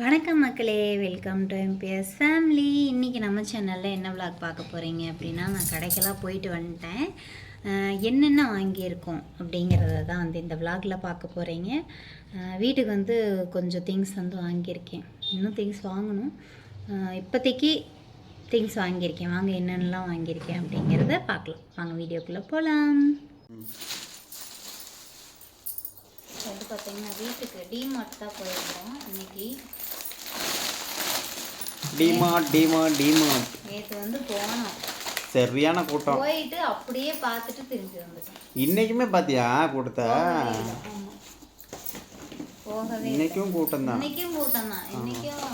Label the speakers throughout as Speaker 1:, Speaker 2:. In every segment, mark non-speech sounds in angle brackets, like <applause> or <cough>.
Speaker 1: வணக்கம் மக்களே welcome to MBS family இன்றைக்கி நம்ம சேனலில் என்ன விளாக் பார்க்க போகிறீங்க அப்படின்னா நான் கடைக்கெல்லாம் போயிட்டு வந்துட்டேன். என்னென்ன வாங்கியிருக்கோம் அப்படிங்கிறத தான் வந்து இந்த விளாகில் பார்க்க போகிறீங்க வீட்டுக்கு வந்து கொஞ்சம் திங்ஸ் வந்து வாங்கியிருக்கேன். இன்னும் திங்ஸ் வாங்கணும். இப்போதைக்கு திங்ஸ் வாங்கியிருக்கேன். வாங்க என்னென்னலாம் வாங்கியிருக்கேன் அப்படிங்கிறத பார்க்கலாம். வாங்க வீடியோக்குள்ளே போகலாம் வந்து பார்த்திங்கன்னா வீட்டுக்கு டிமார்ட் தான் போயிருக்கோம் இன்னைக்கு
Speaker 2: டிமார்ட் டிமார்ட் டிமார்ட்
Speaker 1: நேற்று வந்து போனோம்.
Speaker 2: சரியான கூட்டம்.
Speaker 1: போயிட்டு அப்படியே பார்த்துட்டு திரும்பி வந்துட்டோம்.
Speaker 2: இன்னைக்குமே பாத்தியா கூட்டத்தை.
Speaker 1: போகவே.
Speaker 2: இன்னைக்கும் கூட்டம் தான்
Speaker 1: இன்னைக்கும் கூட்டம் தான் இன்னைக்கும்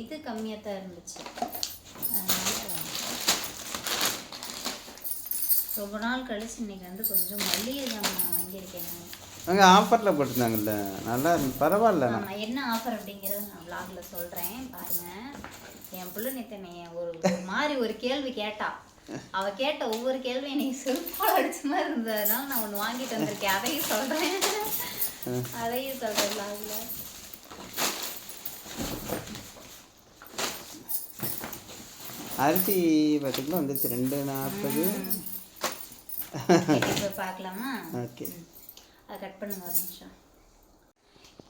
Speaker 1: இது கம்மியாக தான் இருந்துச்சு ரொம்ப நாள் கழிச்சு இன்னைக்கு வந்து கொஞ்சம் மல்லிகை ஜாமான் வாங்கியிருக்கேன்.
Speaker 2: அங்கே ஆஃபரில் போட்டிருந்தாங்கல்ல. நல்லா இருந்து- பரவாயில்ல.
Speaker 1: ஆமா என்ன ஆஃபர் அப்படிங்கிறத நான் vlogல சொல்றேன் பாருங்க. என் பிள்ளை நேத்தனை ஒரு ஒரு மாதிரி ஒரு கேள்வி கேட்டா. அவ கேட்ட ஒவ்வொரு கேள்வியும் எனக்கு செருப்பால் அடிச்ச மாதிரி இருந்ததுனால நான் ஒன்று வாங்கிட்டு வந்திருக்கேன். அதையும் சொல்றேன். அதையும் சொல்றேன் vlogல
Speaker 2: அரிசி பத்து கிலோ வந்துருச்சு ரெண்டு நாற்பது
Speaker 1: இப்போ பார்க்கலாமா?
Speaker 2: ஓகே.
Speaker 1: அதை கட் பண்ணுங்க ஒரு நிமிஷம்.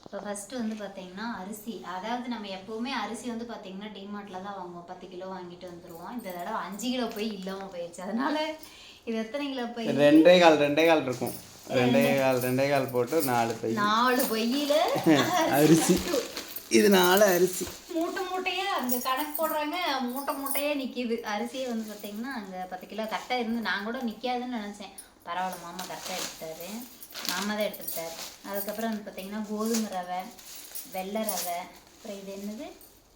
Speaker 1: இப்போ ஃபஸ்ட்டு வந்து பார்த்தீங்கன்னா அரிசி. அதாவது நம்ம எப்போவுமே அரிசி வந்து பார்த்தீங்கன்னா டிமார்ட்டில் தான் வாங்குவோம். பத்து கிலோ வாங்கிட்டு வந்துருவோம். இந்த தடவை அஞ்சு கிலோ போய் இல்லாமல் போயிடுச்சு. அதனால இது எத்தனை கிலோ போய்?
Speaker 2: ரெண்டே கால் ரெண்டே கால் இருக்கும். ரெண்டே கால் ரெண்டே கால் போட்டு நாலு பை.
Speaker 1: நாலு பையில <laughs>
Speaker 2: அரிசி. இது நாலு அரிசி.
Speaker 1: மூட்டை மூட்டையா அங்க கணக்கு போடுறாங்க. மூட்டை மூட்டையா நிக்குது. அரிசியே வந்து பார்த்தீங்கன்னா அங்க பத்து கிலோ கரெக்டாக இருந்து நான் கூட நிக்காதுன்னு நினைச்சேன். பரவாயில்ல மாமா கரெக்டாக எடுத்துட்டாரு. மாமா தான் எடுத்துக்கிட்டாரு. அதுக்கப்புறம் வந்து பார்த்தீங்கன்னா கோதுமை ரவை வெள்ளை ரவை அப்புறம் இது என்னது?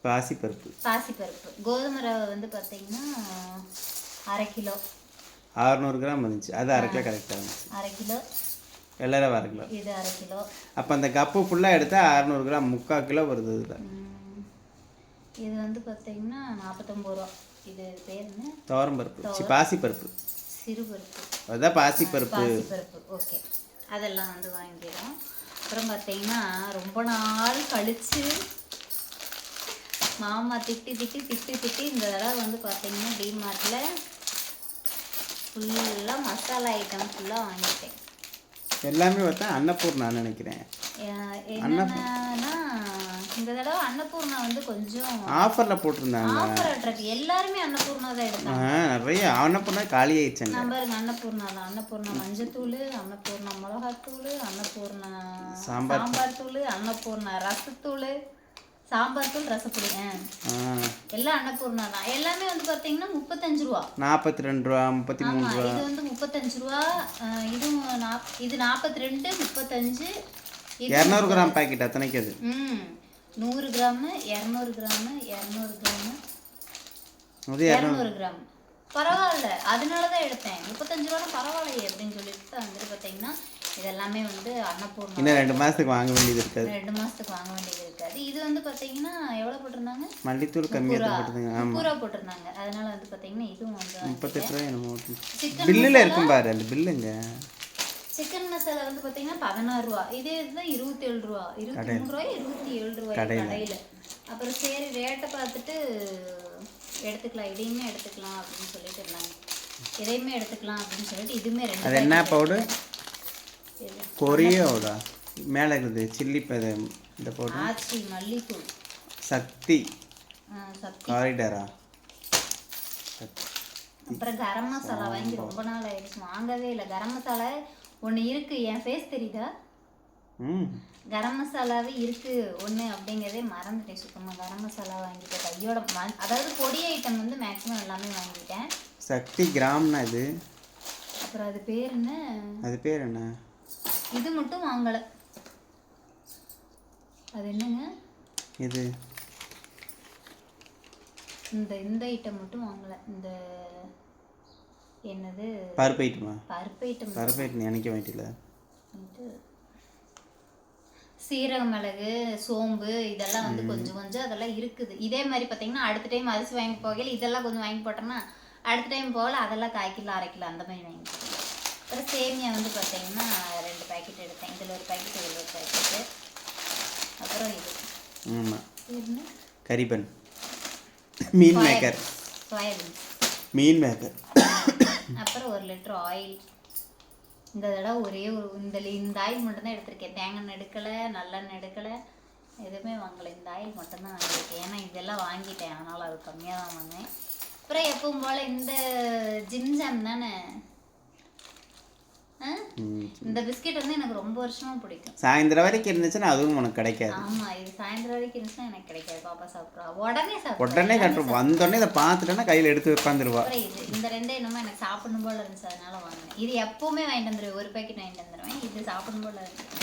Speaker 2: பாசிப்பருப்பு.
Speaker 1: பாசிப்பருப்பு. கோதுமை ரவை வந்து பார்த்தீங்கன்னா அரை கிலோ.
Speaker 2: அறுநூறு கிராம் வந்துச்சு அது அரை கிலோ கரெக்டாக இருந்துச்சு.
Speaker 1: அரை கிலோ.
Speaker 2: எல்லாரும் அரை கிலோ.
Speaker 1: இது அரை கிலோ.
Speaker 2: அப்போ அந்த கப்பு ஃபுல்லாக எடுத்தால் அறுநூறு கிராம் முக்கால் கிலோ வருது இதில்.
Speaker 1: இது வந்து பார்த்தீங்கன்னா நாற்பத்தொம்பது ரூபா. இது பேர் என்ன?
Speaker 2: துவரம் பருப்பு சி பாசிப்பருப்பு.
Speaker 1: சிறுபருப்பு.
Speaker 2: அதுதான் பாசிப்பருப்பு.
Speaker 1: பாசிப்பருப்பு. ஓகே. அதெல்லாம் வந்து வாங்கிடும் அப்புறம் பார்த்தீங்கன்னா ரொம்ப நாள் கழிச்சு மாமா திட்டி திட்டி திட்டி திட்டி இந்த தடவை வந்து பார்த்தீங்கன்னா டிமார்ட்டில் ஃபுல்லாக மசாலா ஐட்டம் ஃபுல்லாக வாங்கிட்டேன்.
Speaker 2: எல்லாமே பார்த்தா அன்னபூர்ணான்னு நினைக்கிறேன்.
Speaker 1: என்னன்னா இந்த தடவை அன்னபூர்ணா வந்து கொஞ்சம்
Speaker 2: ஆஃபரில் போட்டிருந்தாங்க.
Speaker 1: ஆஃபர் அட்ராக்ட் எல்லாருமே அன்னபூர்ணா தான் எடுத்தாங்க.
Speaker 2: நிறைய அன்னபூர்ணா காலி ஆயிடுச்சுங்க.
Speaker 1: நான் பாருங்க அன்னபூர்ணா தான். அன்னபூர்ணா மஞ்சத்தூள் அன்னபூர்ணா மிளகாத்தூள் அன்னபூர்ணா
Speaker 2: சாம்பார்.
Speaker 1: சாம்பார் தூள் அன்னபூர்ணா ரசத்தூள். சாம்பார் தூள் ரசப்பொடி. எல்லாம் அன்னபூர்ணா தான். எல்லாமே வந்து பார்த்தீங்கன்னா முப்பத்தஞ்சு ரூபா.
Speaker 2: நாற்பத்தி ரெண்டு ரூபா முப்பத்தி மூணு ரூபா.
Speaker 1: இது வந்து முப்பத்தஞ்சு ரூபா இதுவும் இது நாற்பத்தி ரெண்டு முப்பத்தஞ்சு
Speaker 2: இரநூறு கிராம் பாக்கெட் அத்தனைக்கு அது.
Speaker 1: ம். நூறு கிராமு இரநூறு கிராமு இரநூறு கிராமு.
Speaker 2: அது இரநூறு.
Speaker 1: கிராம். பரவாயில்ல. அதனால தான் எடுத்தேன். முப்பத்தஞ்சு ரூபா பரவாயில்லையே அப்படின்னு சொல்லிட்டு தான் வந்துட்டு பார்த்தீங்கன்னா இதெல்லாமே வந்து அன்னபூர்ணா
Speaker 2: இன்னும் ரெண்டு மாதத்துக்கு வாங்க வேண்டியது இருக்காது.
Speaker 1: ரெண்டு மாசத்துக்கு வாங்க வேண்டியது இருக்காது. இது வந்து பார்த்தீங்கன்னா எவ்வளோ போட்டிருந்தாங்க?
Speaker 2: மல்லித்தூள் கம்மியாக போட்டுருங்க ஆமாம்
Speaker 1: ரூபா. போட்டிருந்தாங்க. அதனால வந்து பார்த்தீங்கன்னா இதுவும் வந்து
Speaker 2: முப்பத்தெட்டு ரூபாய்
Speaker 1: சிக்கன்
Speaker 2: பில்லில் இருக்கும் பாரு அந்த பில்லுங்க.
Speaker 1: சிக்கன் மசாலா வந்து பார்த்தீங்கன்னா பதினாறு ரூபா. இதே இதுதான் இருபத்தி ஏழு ரூபா. இருபத்தி மூணு ரூபாய் இருபத்தி ஏழு ரூபாய் கடையில். அப்புறம் சரி ரேட்டை பார்த்துட்டு எடுத்துக்கலாம். இதையுமே எடுத்துக்கலாம் அப்படின்னு சொல்லிட்டு இருந்தாங்க. இதையுமே எடுத்துக்கலாம் அப்படின்னு சொல்லிட்டு இதுவுமே ரெண்டு
Speaker 2: அது என்ன பவுடர். கொரியோடா மேலே இருக்குது சில்லி பத இந்த பவுடர்
Speaker 1: ஆச்சி மல்லித்தூள்
Speaker 2: சக்தி. காரிடரா?
Speaker 1: அப்புறம் கரம் மசாலா வாங்கி ரொம்ப நாள் ஆயிடுச்சு. வாங்கவே இல்லை. கரம் மசாலா ஒன்று இருக்கு என் ஃபேஸ் தெரியுதா?
Speaker 2: ம்.
Speaker 1: கரம் மசாலாவே இருக்கு ஒன்று அப்படிங்கிறதே மறந்துட்டேன் சுத்தமாக கரம் மசாலா வாங்கிட்டேன் கையோட அதாவது பொடி ஐட்டம் வந்து மேக்ஸிமம் எல்லாமே வாங்கிட்டேன்.
Speaker 2: சக்தி கிராம்னா இது?
Speaker 1: அப்புறம் அது பேர் என்ன?
Speaker 2: அது பேர் என்ன?
Speaker 1: இது மட்டும் வாங்கலை. அது என்னங்க?
Speaker 2: இது?
Speaker 1: இந்த இந்த ஐட்டம் மட்டும் வாங்கலை. இந்த என்னது?
Speaker 2: பருப்பு ஐட்டமா
Speaker 1: பருப்பு ஐட்டம்
Speaker 2: பருப்பு ஐட்டம் வேண்டியில
Speaker 1: இது சீரக மிளகு சோம்பு இதெல்லாம் வந்து கொஞ்சம் கொஞ்சம் அதெல்லாம் இருக்குது. இதே மாதிரி பார்த்தீங்கன்னா அடுத்த டைம் அரிசி வாங்கி போகையில் இதெல்லாம் கொஞ்சம் வாங்கி போட்டோம்னா அடுத்த டைம் போகல அதெல்லாம் கால் கிலோ அரை கிலோ அந்த மாதிரி வாங்கி. அப்புறம் சேமியா வந்து பார்த்தீங்கன்னா ரெண்டு பாக்கெட் எடுத்தேன். இதில் ஒரு பாக்கெட் இதில் ஒரு பாக்கெட்டு அப்புறம் இது.
Speaker 2: ஆமாம் கரிபன் மீன் மேக்கர். மீன் மேக்கர்.
Speaker 1: அப்புறம் ஒரு லிட்டர் ஆயில் இந்த தடவை ஒரே ஒரு இந்த இந்த ஆயில் மட்டும்தான் எடுத்திருக்கேன். தேங்காய் எடுக்கலை நல்லெண்ணெய் எடுக்கலை எதுவுமே வாங்கலை. இந்த ஆயில் மட்டும்தான் வாங்கியிருக்கேன். ஏன்னா இதெல்லாம் வாங்கிட்டேன். அதனால் அது கம்மியாக தான் வாங்கினேன் அப்புறம் எப்பவும் போல் இந்த ஜிம் ஜாம் தானே? இந்த பிஸ்கெட் வந்து எனக்கு ரொம்ப வருஷமா பிடிக்கும்.
Speaker 2: சாயந்தரம் வரைக்கும் இருந்துச்சுன்னா அதுவும் உனக்கு கிடைக்காது.
Speaker 1: ஆமா இது சாயந்தரம் வரைக்கும் இருந்துச்சுன்னா எனக்கு கிடைக்காது. பாப்பா சாப்பிட்றா. உடனே சாப்பிட்றா.
Speaker 2: உடனே கட்டுறோம் வந்தோடனே இதை பார்த்துட்டோன்னா கையில் எடுத்து உட்காந்துருவா.
Speaker 1: இது இந்த ரெண்டே என்னமோ எனக்கு சாப்பிடணும் போல இருந்துச்சு அதனால வாங்கினேன். இது எப்பவுமே வாங்கிட்டு வந்துடுவேன் ஒரு பேக்கெட் வாங்கிட்டு வந்துடுவேன் இது சாப்பிடணும் போல இருந்துச்சு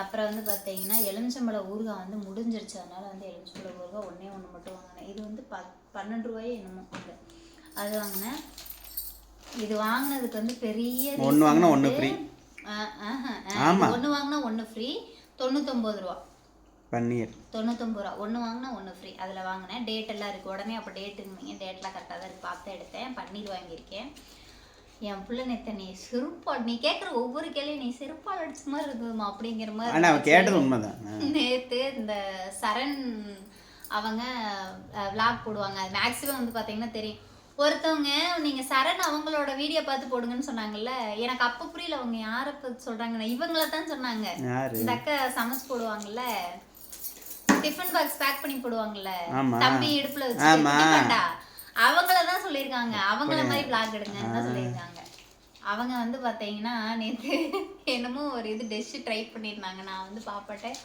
Speaker 1: அப்புறம் வந்து பார்த்தீங்கன்னா எலுமிச்சம்பழ ஊறுகாய் வந்து முடிஞ்சிருச்சு. அதனால வந்து எலுமிச்சம்பழ ஊறுகாய் ஒன்றே ஒன்று மட்டும் வாங்கினேன். இது வந்து ப பன்னெண்டு ரூபாயே என்னமோ. அது வாங்கினேன். இது வாங்கினதுக்கு வந்து பெரிய
Speaker 2: ஒண்ணு வாங்கினா ஒண்ணு free. ஆமா.
Speaker 1: ஒன்று வாங்கினா ஒன்று ஃப்ரீ தொண்ணூத்தொம்பது ரூபா.
Speaker 2: பன்னீர்.
Speaker 1: தொண்ணூத்தொம்பது ரூபா. ஒன்று வாங்கினா ஒன்று ஃப்ரீ அதில் வாங்கினேன். டேட் எல்லாம் இருக்குது உடனே அப்போ டேட்டுங்க டேட்லாம் கரெக்டாக தான் இருக்கு. பார்த்து எடுத்தேன். பன்னீர் வாங்கியிருக்கேன். என் பிள்ளை நேத்த நீ சிறுப்பால் நீ கேட்குற ஒவ்வொரு கேள்வியும் நீ சிறுப்பால் அடிச்ச மாதிரி இருக்குதுமா அப்படிங்கிற மாதிரி
Speaker 2: ஆனால் அவன் கேட்டது உண்மைதான்.
Speaker 1: நேற்று இந்த சரண் அவங்க விளாக் போடுவாங்க. மேக்ஸிமம் வந்து பார்த்தீங்கன்னா தெரியும். ஒருத்தவங்க நீங்கள் சரண் அவங்களோட வீடியோ பார்த்து போடுங்கன்னு சொன்னாங்கல்ல எனக்கு அப்போ புரியல அவங்க யாரை பற்றி சொல்கிறாங்கன்னா இவங்கள தான் சொன்னாங்க. இந்த அக்கா சமைச்சு போடுவாங்கல்ல டிஃபன் பாக்ஸ் பேக் பண்ணி போடுவாங்கல்ல. தம்பி இடுப்புல வச்சு அவங்கள தான் சொல்லியிருக்காங்க. அவங்கள மாதிரி பிளாக் எடுங்கன்னு தான் சொல்லியிருக்காங்க. அவங்க வந்து பார்த்தீங்கன்னா நேற்று என்னமோ ஒரு இது டிஷ் ட்ரை பண்ணியிருந்தாங்க. நான் வந்து பாப்பாட்டேன்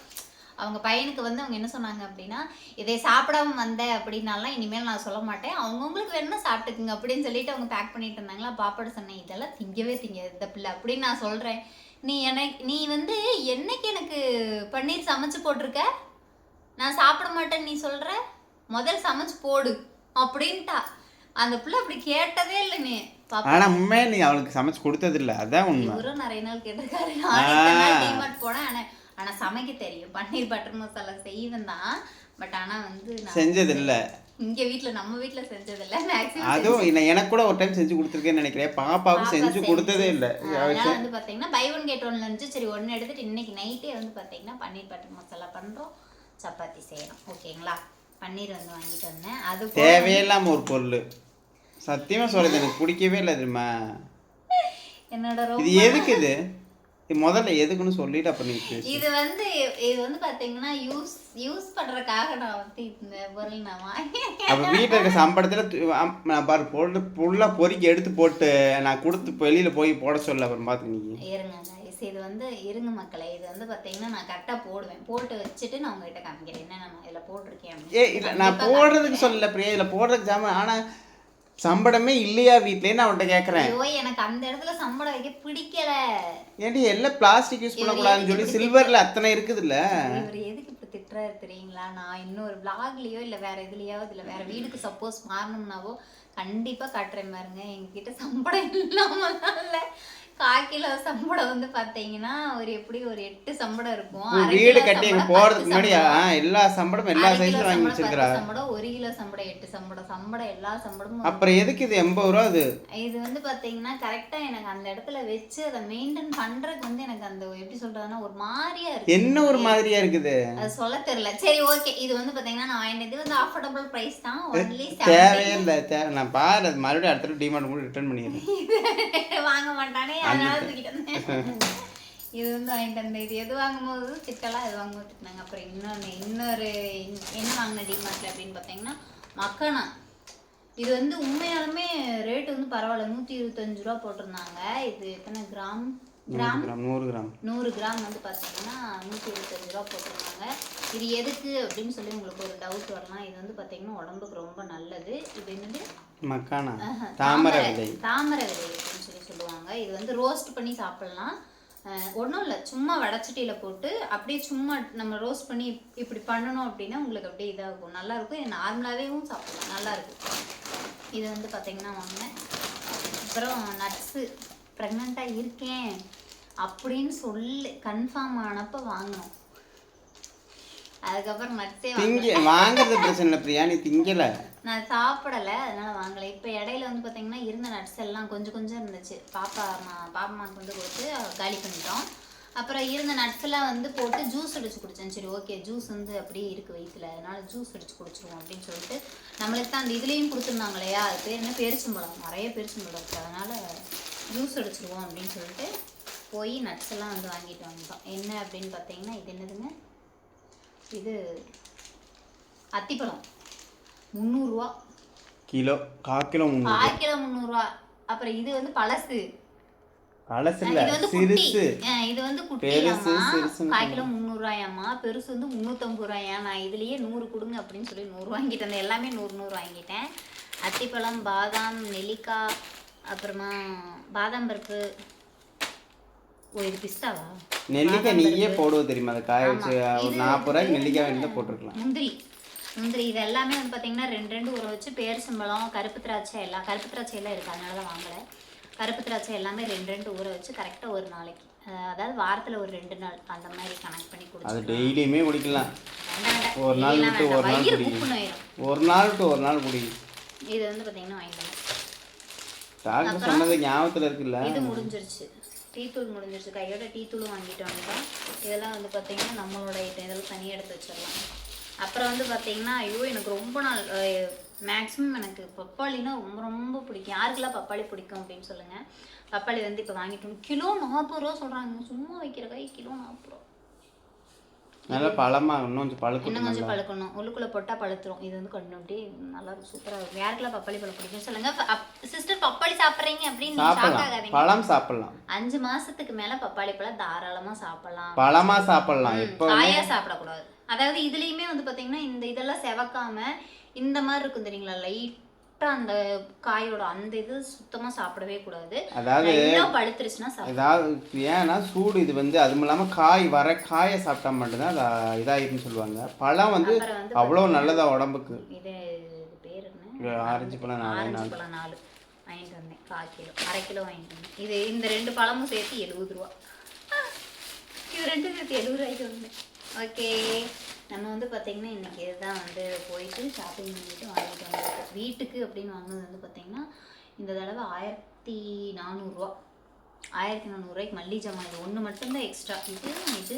Speaker 1: அவங்க பையனுக்கு வந்து அவங்க என்ன சொன்னாங்க அப்படின்னா இதை சாப்பிடாம வந்தேன் அப்படின்னாலாம் இனிமேல் நான் சொல்ல மாட்டேன். அவங்கவுங்களுக்கு வேணும்னா சாப்பிட்டுக்குங்க அப்படின்னு சொல்லிட்டு அவங்க பேக் பண்ணிட்டு இருந்தாங்களா? பாப்பாட்ட சொன்னேன் இதெல்லாம் திங்கவே திங்காது இந்த பிள்ளை அப்படின்னு நான் சொல்கிறேன் நீ எனக்கு நீ வந்து என்னைக்கு எனக்கு பன்னீர் சமைச்சு போட்டிருக்க? நான் சாப்பிட மாட்டேன்னு நீ சொல்ற? முதல் சமைச்சு போடு அப்படின்ட்டா. அந்த பிள்ளை அப்படி கேட்டதே இல்லை நீ. பாப்பா
Speaker 2: ஆனால் உண்மையாக நீ அவளுக்கு சமைச்சு கொடுத்ததில்ல அதான் உண்மை.
Speaker 1: நிறைய நாள் கேட்டிருக்காரு. போனேன். ஆனா ஆனா சமைக்க தெரியும். பன்னீர் பட்டர் மசாலா செய்வேன் தான். பட் ஆனா வந்து நான்
Speaker 2: செஞ்சதில்ல.
Speaker 1: இங்க வீட்ல நம்ம வீட்ல செஞ்சதில்ல. மேக்ஸிமம்
Speaker 2: அதுவும் இல்லை எனக்கு கூட ஒரு டைம் செஞ்சு கொடுத்துருக்கேன்னு நினைக்கிறேன். பாப்பாவுக்கு செஞ்சு கொடுத்ததே இல்லை.
Speaker 1: அதனால வந்து பாத்தீங்கன்னா பை ஒன் கேட் ஒன்ல இருந்துச்சு சரி ஒன்னு எடுத்துட்டு இன்னைக்கு நைட்டே வந்து பாத்தீங்கன்னா பன்னீர் பட்டர் மசாலா பண்றோம். சப்பாத்தி செய்யணும் ஓகேங்களா பன்னீர் வந்து வாங்கிட்டு வந்தேன். அது போக
Speaker 2: தேவையில்லாம ஒரு பொருள். சத்தியமாக சொல்றது எனக்கு பிடிக்கவே இல்லை தெரியுமா?
Speaker 1: என்னோட
Speaker 2: இது எதுக்கு இது? முதல்ல எதுக்குன்னு சொல்லிட்டு அப்புறம் நீ பேசு
Speaker 1: இது வந்து இது வந்து பாத்தீங்கன்னா யூஸ் யூஸ் பண்றதுக்காக நான் வந்து இந்த பொருள் நான் வாங்கி
Speaker 2: அப்போ வீட்டில் இருக்க சம்பளத்தில் நான் பாரு பொருள் ஃபுல்லாக பொறுக்கி எடுத்து போட்டு நான் கொடுத்து வெளியில் போய் போட சொல்ல அப்புறம் நீ.
Speaker 1: இருங்க இது வந்து இருங்க மக்களே இது வந்து பாத்தீங்கன்னா நான் கரெக்டாக போடுவேன். போட்டு வச்சுட்டு நான் உங்ககிட்ட காமிக்கிறேன். என்ன நான் இதில் போட்டிருக்கேன்.
Speaker 2: ஏ இல்லை நான் போடுறதுக்கு சொல்லல பிரியா இதில் போடுறதுக்கு ஜாமான் ஆனால் சம்பளமே இல்லையா வீட்லேயே நான் அவன்கிட்ட கேட்குறேன்
Speaker 1: ஐயோ எனக்கு அந்த இடத்துல சம்பளம் வைக்க பிடிக்கல.
Speaker 2: ஏன்டி எல்லாம் பிளாஸ்டிக் யூஸ் பண்ணக்கூடாதுன்னு சொல்லி சில்வரில் அத்தனை இருக்குதுல்ல?
Speaker 1: இவர் எதுக்கு இப்ப திட்டுறாரு தெரியுங்களா? நான் இன்னொரு விளாக்லயோ இல்ல வேற எதுலயாவது இல்ல வேற வீடுக்கு சப்போஸ் மாறணும்னாவோ கண்டிப்பா காட்டுறேன் பாருங்க. எங்ககிட்ட சம்பளம் இல்லாம இல்ல. கால் கிலோ சம்பளம் வந்து பாத்தீங்கன்னா ஒரு எப்படி ஒரு எட்டு சம்பளம் இருக்கும்.
Speaker 2: வீடு கட்டி போறதுக்கு முன்னாடி எல்லா சம்பளமும் எல்லா சைஸ்ல வாங்கி
Speaker 1: பத்து சம்பளம் ஒரு கிலோ சம்பளம் எட்டு சம்பளம் சம்பளம் எல்லா சம்பளமும்
Speaker 2: அப்புறம் எதுக்கு இது எண்பது ரூபா அது?
Speaker 1: இது வந்து பாத்தீங்கன்னா கரெக்டா எனக்கு அந்த இடத்துல வச்சு அதை மெயின்டைன் பண்றதுக்கு வந்து எனக்கு அந்த எப்படி சொல்றதுன்னா ஒரு மாதிரியா இருக்கு.
Speaker 2: என்ன ஒரு மாதிரியா இருக்குது?
Speaker 1: அது சொல்ல தெரியல. சரி ஓகே இது வந்து பாத்தீங்கன்னா நான் வாங்கினது இது வந்து அஃபோர்டபுள் பிரைஸ் தான். ஒன்லி
Speaker 2: தேவையே இல்லை தேவை நான் பாரு மறுபடியும் அடுத்த டிமாண்ட் கூட ரிட்டர்ன் பண்ணிடுறேன்.
Speaker 1: வாங்க மாட்டானே இது வந்து வாங்கிட்டு வந்தேன் இது. எது வாங்கும்போது திட்டலாம் இது வாங்கும்போது திட்டினாங்க அப்புறம் இன்னொன்று இன்னொரு என்ன வாங்கின டிமார்ட்ல அப்படின்னு பார்த்தீங்கன்னா மக்கனா. இது வந்து உண்மையாலுமே ரேட் வந்து பரவாயில்ல. நூற்றி இருபத்தஞ்சு ரூபா போட்டிருந்தாங்க. இது எத்தனை கிராம்? கிராம்?
Speaker 2: நூறு கிராம்.
Speaker 1: நூறு கிராம் வந்து பார்த்தீங்கன்னா நூற்றி இருபத்தஞ்சு ரூபா போட்டிருந்தாங்க. இது எதுக்கு அப்படின்னு சொல்லி உங்களுக்கு ஒரு டவுட் வரலாம். இது வந்து பார்த்தீங்கன்னா உடம்புக்கு ரொம்ப நல்லது. இது என்னது?
Speaker 2: மக்கானா. தாமரை. விதை.
Speaker 1: தாமரை விதை. சொல்லுவாங்க இது வந்து ரோஸ்ட் பண்ணி சாப்பிடலாம். ஒன்றும் இல்லை. சும்மா வடச்சட்டியில் போட்டு அப்படியே சும்மா நம்ம ரோஸ்ட் பண்ணி இப்படி பண்ணணும் அப்படின்னா உங்களுக்கு அப்படியே இதாகும். நல்லா இருக்கும். இது நார்மலாகவேவும் சாப்பிடலாம். நல்லா இருக்கும் இது வந்து பார்த்தீங்கன்னா வாங்கினேன் அப்புறம் நட்ஸு ப்ரெக்னெண்ட்டாக இருக்கேன். அப்படின்னு சொல்லி கன்ஃபார்ம் ஆனப்போ வாங்கினோம். அதுக்கப்புறம் நட்ஸே
Speaker 2: திங்க வாங்குறது பிரச்சனை இல்லை பிரியா. நீ திங்கல.
Speaker 1: நான் சாப்பிடல அதனால வாங்கல. இப்போ இடையில வந்து பார்த்தீங்கன்னா இருந்த நட்ஸ் எல்லாம் கொஞ்சம் கொஞ்சம் இருந்துச்சு. பாப்பா மா பாப்பாமாக்கு வந்து கொடுத்து காலி பண்ணிட்டோம். அப்புறம் இருந்த நட்ஸ் எல்லாம் வந்து போட்டு ஜூஸ் அடிச்சு குடிச்சேன். சரி ஓகே ஜூஸ் வந்து அப்படியே இருக்கு வயிற்றுல அதனால ஜூஸ் அடிச்சு குடிச்சிருவோம் அப்படின்னு சொல்லிட்டு நம்மளுக்கு தான் அந்த இதுலேயும் கொடுத்துருந்தாங்க இல்லையா? அது பேர் என்ன? பெருச்சம்பழம். நிறைய பெருச்சம்பழம் இருக்கு. அதனால ஜூஸ் அடிச்சிருவோம் அப்படின்னு சொல்லிட்டு போய் நட்ஸ் எல்லாம் வந்து வாங்கிட்டு வந்தோம் என்ன அப்படின்னு பார்த்தீங்கன்னா இது என்னதுங்க? இது அத்திப்பழம். முந்நூறுரூவா
Speaker 2: கிலோ கால் கிலோ முந்நூறு.
Speaker 1: கால் கிலோ முந்நூறுரூவா அப்புறம் இது வந்து பழசு. இது
Speaker 2: இல்லை
Speaker 1: வந்து குட்டி.
Speaker 2: சிறுசு.
Speaker 1: ஆ, இது வந்து குட்டி
Speaker 2: பெருசு,
Speaker 1: அம்மா
Speaker 2: சிறுசுன்னு
Speaker 1: கால் கிலோ முந்நூறுரூவாயாம்மா பெருசு வந்து முந்நூற்றம்பது ரூபாயா? நான் இதுலயே நூறு கொடுங்க அப்படின்னு சொல்லி நூறு வாங்கிட்டு வந்தேன். எல்லாமே நூறு நூறு வாங்கிட்டேன். அத்திப்பழம் பாதாம் நெல்லிக்காய் அப்புறமா பாதாம் பருப்பு. ஓ இது பிஸ்தாவா?
Speaker 2: நெல்லிக்காய் நீயே போடுவது தெரியுமா? அதை காய வச்சு. ஒரு
Speaker 1: இது
Speaker 2: நாற்பது ரூபாய்க்கு நெல்லிக்காய் வேணும்னா போட்டிருக்கலாம்.
Speaker 1: முந்திரி. முந்திரி இது எல்லாமே வந்து பார்த்தீங்கன்னா ரெண்டு ரெண்டு ஊற வச்சு பேரிச்சம்பழம் கருப்பு திராட்சை எல்லாம் கருப்பு திராட்சை எல்லாம் இருக்குது அதனால தான் வாங்கலை. கருப்பு திராட்சை எல்லாமே ரெண்டு ரெண்டு ஊற வச்சு கரெக்டாக ஒரு நாளைக்கு. அதாவது வாரத்தில் ஒரு ரெண்டு நாள் அந்த மாதிரி கணக்கு பண்ணி
Speaker 2: அது
Speaker 1: குடிச்சு
Speaker 2: டெய்லியுமே குடிக்கலாம். ஒரு நாள் விட்டு ஒரு. நாள் குடிக்கணும். ஒரு நாள் டு ஒரு நாள் குடி.
Speaker 1: இது வந்து பார்த்தீங்கன்னா வாங்கிக்கலாம்
Speaker 2: டாக்டர் சொன்னது ஞாபகத்தில் இருக்குல்ல?
Speaker 1: இது முடிஞ்சிருச்சு. டீ தூள் முடிஞ்சிருச்சு. கையோட டீ தூளும் வாங்கிட்டு வந்தோம் இதெல்லாம் வந்து பார்த்தீங்கன்னா நம்மளோட ஐட்டம் இதெல்லாம் தனியாக எடுத்து வச்சிடலாம். அப்புறம் வந்து பார்த்தீங்கன்னா ஐயோ எனக்கு ரொம்ப நாள் மேக்ஸிமம் எனக்கு பப்பாளினா ரொம்ப ரொம்ப பிடிக்கும். யாருக்கெல்லாம் பப்பாளி பிடிக்கும் அப்படின்னு சொல்லுங்கள் பப்பாளி வந்து இப்போ வாங்கிட்டு வந்து கிலோ நாற்பது ரூபா சொல்கிறாங்க சும்மா வைக்கிற கை கிலோ நாற்பது ரூபா.
Speaker 2: நல்லா பழமா இன்னும் கொஞ்சம்
Speaker 1: இன்னும்
Speaker 2: பழுக்கட்டும்
Speaker 1: கொஞ்சம் பழுக்கணும். உள்ளுக்குள்ள போட்டா பழுத்துரும். இது வந்து கொஞ்சம் அப்படியே நல்லா இருக்கும் சூப்பரா இருக்கும் யாருக்கெல்லாம் பப்பாளி பழம் பிடிக்கும் சொல்லுங்க. சிஸ்டர் பப்பாளி சாப்பிட்றீங்க அப்படின்னு
Speaker 2: சாப்பிடலாம். பழம் சாப்பிடலாம்.
Speaker 1: அஞ்சு மாசத்துக்கு மேல பப்பாளி பழம் தாராளமா சாப்பிடலாம்.
Speaker 2: பழமா சாப்பிடலாம். இப்போ
Speaker 1: காயா சாப்பிடக்கூடாது. அதாவது இதுலயுமே வந்து பாத்தீங்கன்னா இந்த இதெல்லாம் செவக்காம இந்த மாதிரி இருக்கும் தெரியுங்களா லைட்டா அந்த காயோட அந்த இது சுத்தமா சாப்பிடவே கூடாது.
Speaker 2: அதாவது
Speaker 1: பழுத்துருச்சுன்னா
Speaker 2: ஏதாவது ஏன்னா சூடு இது வந்து அதுவும் இல்லாமல் காய் வர காயை சாப்பிட்டா மட்டும்தான் அது இதாயிருன்னு சொல்லுவாங்க. பழம் வந்து அவ்வளோ நல்லதா உடம்புக்கு.
Speaker 1: இது பேர் என்ன?
Speaker 2: ஆரஞ்சு பழம் நாலு
Speaker 1: பழம் நாலு. வாங்கிட்டு வந்தேன் கால் கிலோ அரை கிலோ வாங்கிட்டு வந்தேன். இது இந்த ரெண்டு பழமும் சேர்த்து எழுபது ரூபா. இது ரெண்டும் சேர்த்து எழுபது ரூபாய்க்கு வந்தேன். ஓகே நம்ம வந்து பார்த்தீங்கன்னா இன்றைக்கி இதுதான் வந்து போயிட்டு ஷாப்பிங் பண்ணிவிட்டு வாங்கிட்டு வந்திருக்கோம். வீட்டுக்கு அப்படின்னு வாங்கினது வந்து பார்த்தீங்கன்னா இந்த தடவை ஆயிரத்தி நானூறுரூவா ஆயிரத்தி நானூறுரூவாய்க்கு மல்லி ஜாமான். இது ஒன்று மட்டும்தான் எக்ஸ்ட்ரா இது இது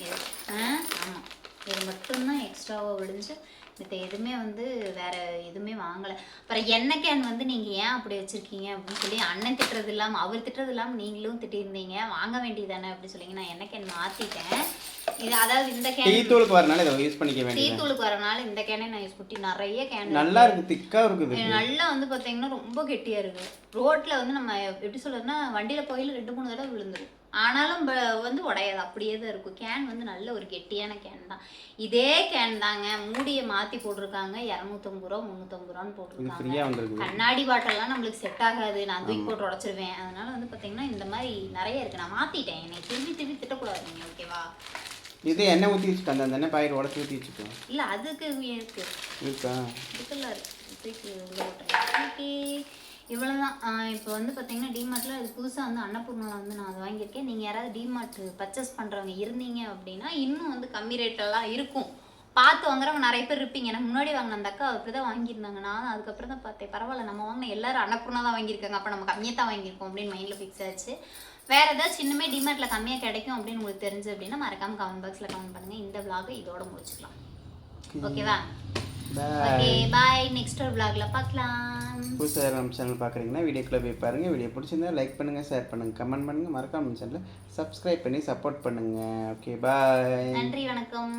Speaker 1: இது. ஆ ஆமாம் இது மட்டும்தான் எக்ஸ்ட்ராவாக விழுந்து மற்ற எதுவுமே வந்து வேறு எதுவுமே வாங்கலை. அப்புறம் எண்ணெய் கேன் வந்து நீங்கள் ஏன் அப்படி வச்சுருக்கீங்க அப்படின்னு சொல்லி அண்ணன் திட்டுறது இல்லாமல் அவர் திட்டுறது இல்லாமல் நீங்களும் திட்டியிருந்தீங்க. வாங்க வேண்டியதானே அப்படின்னு சொல்லிங்க நான் எண்ணெய் கேன் மாற்றிட்டேன் இது அதாவது இந்த
Speaker 2: டீ
Speaker 1: கேன்
Speaker 2: தூளுக்கு வரனால இதை யூஸ் பண்ணிக்க
Speaker 1: டீ தூளுக்கு வரனால இந்த கேனே நான் யூஸ் பண்ணி நிறைய கேன்
Speaker 2: நல்லா இருக்கு திக்கா இருக்குது
Speaker 1: இது. நல்லா வந்து பார்த்தீங்கன்னா ரொம்ப கெட்டியாக இருக்குது ரோட்டில் வந்து நம்ம எப்படி சொல்றதுன்னா வண்டியில் போயில ரெண்டு மூணு தடவை விழுந்துரும். ஆனாலும் வந்து உடையாது அப்படியே தான் இருக்கும். கேன் வந்து நல்ல ஒரு கெட்டியான கேன் தான். இதே கேன் தாங்க. மூடியை மாற்றி போட்டிருக்காங்க. இரநூத்தம்பது ரூபா முந்நூற்றம்பது ரூபான்னு போட்டிருக்காங்க. கண்ணாடி பாட்டில்லாம் நம்மளுக்கு செட் ஆகாது. நான் தூக்கி போட்டு உடச்சிருவேன். அதனால வந்து பார்த்தீங்கன்னா இந்த மாதிரி நிறைய இருக்கு. நான் மாற்றிட்டேன் என்னை திரும்பி திரும்பி
Speaker 2: இது எண்ணெய் ஊற்றி வச்சுக்கோ அந்த எண்ணெய் பாக்கெட் உடச்சி ஊற்றி வச்சுக்கோ.
Speaker 1: இல்லை அதுக்கு இருக்கு.
Speaker 2: இருக்கா?
Speaker 1: தூக்கி ஓகே இவ்வளோதான் இப்போ வந்து பார்த்தீங்கன்னா டிமார்ட்டில் இது புதுசாக வந்து அன்னபூர்ணாவில் வந்து நான் அதை வாங்கியிருக்கேன். நீங்கள் யாராவது டிமார்ட் பர்ச்சேஸ் பண்ணுறவங்க இருந்தீங்க அப்படின்னா இன்னும் வந்து கம்மி ரேட்டெல்லாம் இருக்கும். பார்த்து வாங்குறவங்க நிறைய பேர் இருப்பீங்க. எனக்கு முன்னாடி வாங்கின அந்த அக்கா அப்படி தான் வாங்கியிருந்தாங்க. நான் அதுக்கப்புறம் தான் பார்த்தேன். பரவாயில்ல நம்ம வாங்கின எல்லாரும் அன்னபூர்ணா தான் வாங்கியிருக்காங்க. அப்போ நம்ம கம்மியாக தான் வாங்கியிருக்கோம் அப்படின்னு மைண்டில் ஃபிக்ஸ் ஆச்சு. வேறு ஏதாச்சும் இன்னுமே டிமார்ட்டில் கம்மியாக கிடைக்கும் அப்படின்னு உங்களுக்கு தெரிஞ்சு அப்படின்னா மறக்காம கமெண்ட் பாக்ஸில் கமெண்ட் பண்ணுங்கள் இந்த vlog இதோட முடிச்சுக்கலாம். ஓகேவா ஓகே பாய் நெக்ஸ்ட் ஒரு vlogல பார்க்கலாம்.
Speaker 2: புதுசாக நம்ம சேனல் பார்க்குறீங்கன்னா வீடியோக்குள்ளே போய் பாருங்கள் வீடியோ பிடிச்சிருந்தா லைக் பண்ணுங்கள் ஷேர் பண்ணுங்கள் கமெண்ட் பண்ணுங்கள் மறக்காம சேனலை சப்ஸ்கிரைப் பண்ணி சப்போர்ட் பண்ணுங்கள் ஓகே பாய்
Speaker 1: நன்றி வணக்கம்.